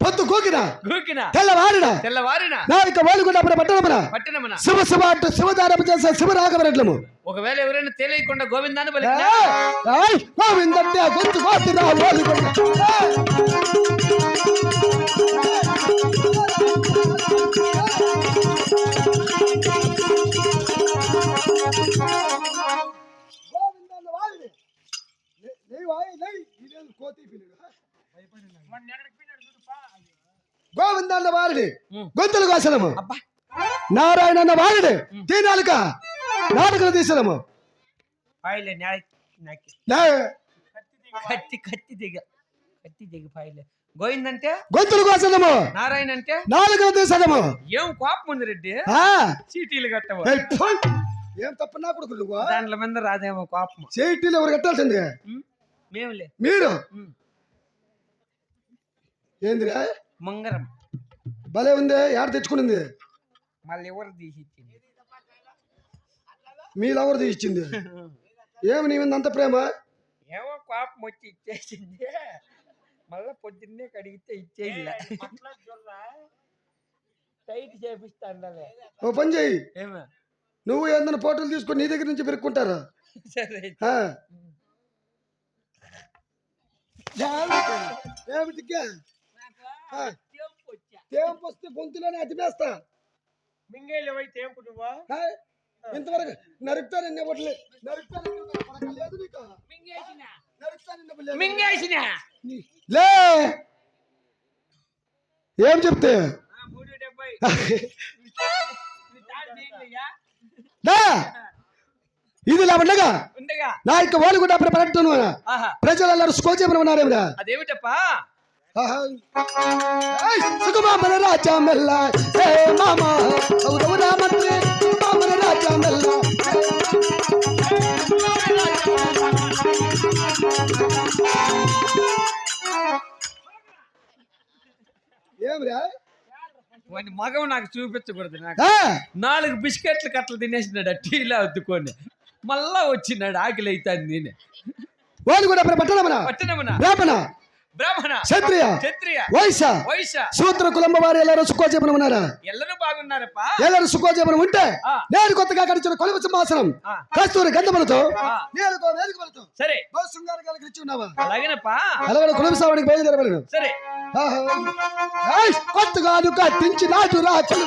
పొద్దు గోకిన. గూకిన. తెల్లవారిన. తెల్లవారిన. నా యొక్క వేలుగుండపున పట్టణమున. పట్టణమున. శివ శివ అంటూ శివదారము చేసే శివరాగవరట్లము ఒకవేళ ఎవరైనా తెలియకుండా గోవిందాన్ని పలికినా గోవిందంటే గొంతు కోతిరా వేలుగుండ పిల్లుడు? గోవిందన్న వారిని. గొంతులు అబ్బా. నారాయణ అన్న వారిని తీనాలుక నాటకం తీసనము కత్తి కత్తి దిగ. కత్తి దిగ పాయిలే గోవిందంటే గొంతులు కోసనము నారాయణ అంటే? నాలుగు తీసనము ఏం కోపం ఉంది రెడ్డి? ఆ. చీటీలు కట్టవు. ఏం తప్ప నా కొడుకు నువ్వు? దాంట్లో మీద రాదేమో కోపం. చేయిటీలు ఎవరు కట్టాల్సింది? మీరు. ఏందిరా? మంగరం. భలే ఉంది ఏడ తెచ్చుకునింది? మళ్ళీ ఎవరు తీసి ఇచ్చింది మీరెవరు ఇచ్చింది ఏమి నీ మీద అంత ప్రేమ? ఏమో కోపం వచ్చి ఇచ్చేసింది. మళ్ళా పొద్దున్నే కడిగితే ఇచ్చేయిలే. టైట్ చేపిస్తాను ఓ పని చేయి. ఏమో. నువ్వు ఏదైనా ఫోటోలు తీసుకొని నీ దగ్గర నుంచి పెరుక్కుంటారా? సరే ఆ. ఏమిటికే. తేంపు వస్తే గొంతులోనే అతిపేస్తా. మింగేళ్ళు పోయి తేంపు నువ్వు? ఇంతవరకు నరుకుతాను ఎన్ని బొట్టలే నరుకుతాను లే! ఏం చెప్తే? మూడు డెబ్బై. దా ఇది ఇలా ఉండగా. నా యొక్క వాళ్ళు కూడా ప్రకటన ఆహా. ప్రజలందరూ స్కోచేపని ఉన్నారేమిరా అదేమిటప్పా? సుకుమామన రాజా మెల్ల. మామ. కౌరవురా మంత్రి. సుకుమామన రాజా మెల్ల. ఏమిరా మగం నాకు చూపించకూడదు నాకు. నాలుగు బిస్కెట్లు కట్టలు తినేసినాడు టీలో అద్దుకొని. మళ్ళా వచ్చినాడు ఆకలి అయితే నేనే. వాళ్ళు కూడా పట్టణమనా? పట్టణమనా. బ్రాహ్మణ? బ్రాహ్మణ. క్షత్రియ? క్షత్రియ. వైశ్య? వైశ్య. సూత్ర కులంబ వారు ఎల్లరూ సుఖోజీవనం ఉన్నారా? ఎల్లరూ బాగున్నారప్పా. ఎల్లరూ ఉంటే నేను కొత్తగా గడిచిన కొలువ సింహాసనం కస్తూరి గంధములతో నేను వేదికలతో సరే. బహు శృంగారకాలు గడిచి ఉన్నావా? అలాగేనప్పా. కులం సరే. కొత్తగా కట్టించి నాటు రాచు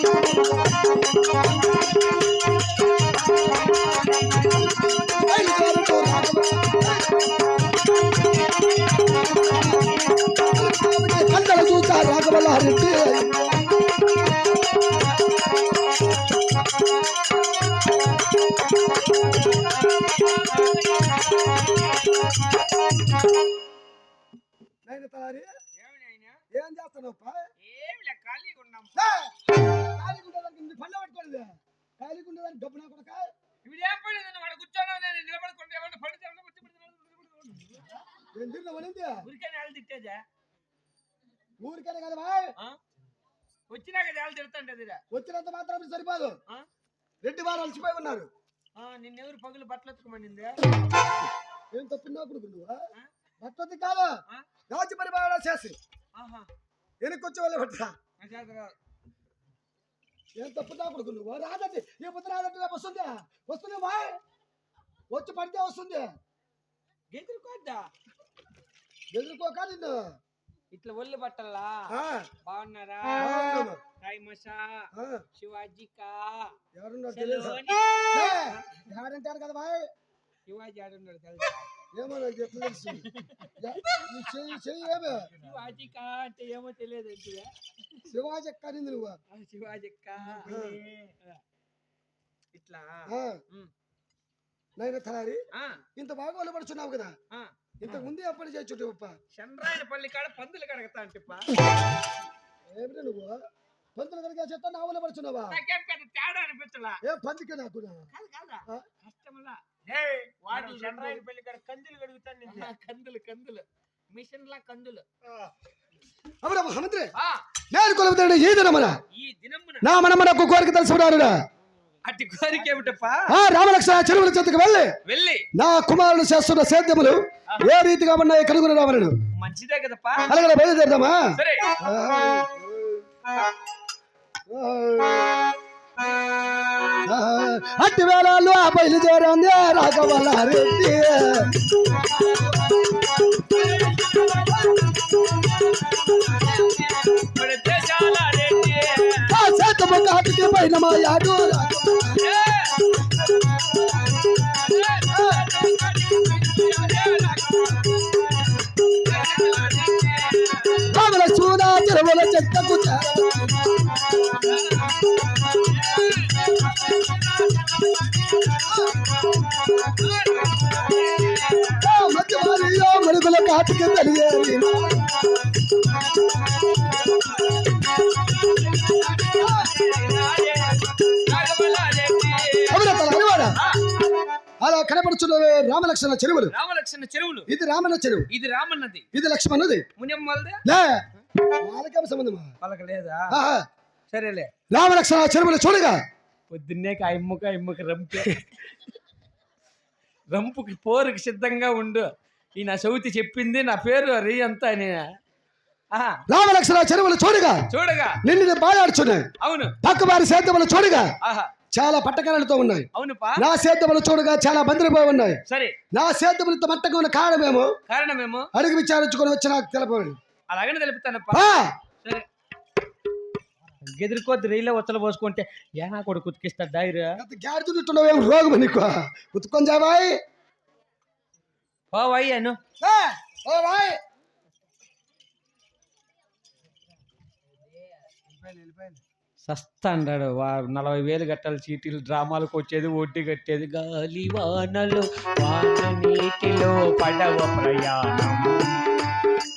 కందల చూసా రాఘవల్లారెడ్డి నేను తారి ఏం చేస్తున్నావు ఏమిలే ఖాళీగా ఉన్నాం ఖాళీగుండేదానికి పళ్ళ పట్టుకోలేదు ఖాళీగుండేదానికి డబ్బు నా కొడక ఇప్పుడు ఏం పడింది వాడు కూర్చోను నేను నిలబడుకుంటే ఏమన్నా పడితే ఏమన్నా వచ్చి పడితే ఏం తిన్నా పడింది ఊరికే నేల తిట్టేదా ఊరికనే కదా బాయ్. వచ్చినాక నేల తిడుతుంటది వచ్చినంత మాత్రం సరిపోదు. ఆ? రెడ్డి వారు అలసిపోయి ఉన్నారు. నిన్నెవరు పగులు బట్టలు ఎత్తుకోమనింది ఏం తప్పు నా కొడుకు నువ్వు? పట్టది కాదు. ఆ? రాజ్య పరిపాలన చేసి. ఆహా. వెనక్కి వచ్చే వాళ్ళు కాదు. ఏం తప్పు నా కొడుకు నువ్వు? రాదండి. ఏ పొద్దు రాదంటే రేపు వస్తుంది? వస్తుంది బాయ్? వచ్చి పడితే వస్తుంది. ఎదురుకోద్దా ఎదుర్కోక నిన్ను? ఇట్లా ఒళ్ళు బట్టల్లా ఆ, బాగున్నారా? సలోని. లే, ఎవరంటారు కదా బాయ్? శివాజీ ఆడున్నాడు తెలుసా? ఏమో నాకు ఈ చెయ్యి చెయ్యి ఏమే. శివాజీకా అంటే ఏమో తెలియదు అంటే శివాజీ నువ్వు. ఇట్లా. నాయన తలారి ఆ, ఇంత బాగా వలపడుచున్నావు కదా. ఆ. ఇంతకు ముందే అప్పటి చేర్చుంటే గొప్ప చంద్రాయన పల్లి కాడ పందులు కడగతా అంటిప్ప ఏమిటి నువ్వు? పంతులు కనుక చెత్త నా నాకేం పెద్ద తేడా అనిపించలా. ఏ పందికే నాకు కాదు కాదా ఆ? కష్టమలా వాటి చంద్రాయన పెళ్ళి కాడ కందులు కడుగుతాను. కందులు కందులు. మిషన్ లా కందులు అవునా మహామంత్రి ఆ. నేను కొలుపుతాడు ఈ దినమున ఈ దినమున. నా మనమనకు కోరిక తెలుసుకున్నారుగా అట్టి కోరిక ఏమిటప్పా? ఆ రామలక్ష్మణ చెరువుల చెత్తకు వెళ్ళి వెళ్ళి. నా కుమారుడు చేస్తున్న సేద్యములు ఏ రీతిగా ఉన్నాయి కనుగొని రావాలను? మంచిదే కదప్పా. అలాగే బయలుదేరదామా? సరే. అట్టి వేళల్లో ఆ బయలుదేరంది రాఘవల్ల రెడ్డి. శాతము కాటికి పైన మా యాడు చెరువుల వారిలో మరుగుల కాటికి ఆ, అలా కనపడుచున్నవే రామలక్ష్మణ చెరువులు. రామలక్ష్మణ చెరువులు. ఇది రామన్న చెరువు. ఇది రామన్నది. ఇది లక్ష్మణుది. మునియమ్మలదే లే వాళ్ళకేం సంబంధమా? వాళ్ళకి లేదా. సరేలే. రామలక్ష్మణ చెరువులు చూడగా. పొద్దున్నే ఆ ఇమ్మక ఇమ్మక రంపే. రంపుకి పోరుకి సిద్ధంగా ఉండు. ఈ నా చవితి చెప్పింది నా పేరు రీ అంతా ఆహా, రామలక్ష్మణ చెరువులు చూడగా. చూడగా. నిన్ను బాయాడుచున్నాయి. అవును. పక్క వారి సేద్యములు చూడగా. ఆహా. చాలా పట్టకాలతో ఉన్నాయి. నా సేద్యములు చూడగా చాలా బందిరిపోయి ఉన్నాయి. సరే. నా సేద్యములతో మట్టగా ఉన్న కారణమేమో? కారణమేమో? అడిగి విచారించుకొని వచ్చి నాకు తెలపండి అలాగనే తెలుపుతానప్పా. ఆ, సరే. గెదిరికొద్ది రైల్లో ఒత్తలు పోసుకుంటే ఏనా కొడుకు ఉతికిస్తా డైరీ అంత గాడిదున్నట్టున్నావేం రోగం నీకు? జాబాయ్ ఓ అయ్యాను ఓ సస్తాండాడు వా నలభై వేలు కట్టాలి చీటీలు డ్రామాలకు వచ్చేది వడ్డీ కట్టేది గాలి వానలు వాన నీటిలో పడవ ప్రయాణం.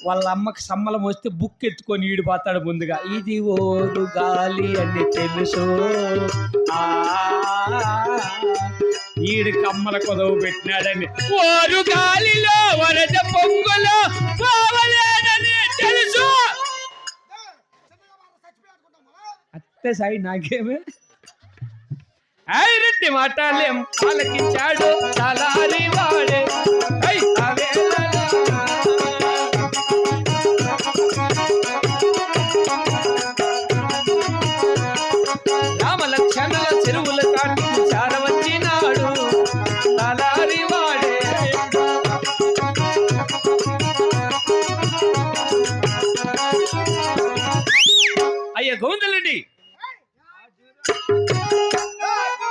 వాళ్ళ అమ్మకి సమ్మలం వస్తే బుక్ ఎత్తుకొని ఈడిపోతాడు ముందుగా. ఇది ఓడు గాలి అని తెలుసు. ఈడు కమ్మల కొదవు పెట్టినాడని. ఓరు గాలిలో వరద పొంగులో పోవలేనని తెలుసు. అత్తే సాయి నాకేమే. ఐరెడ్డి మాటలేం ఆలకించాడు తలారి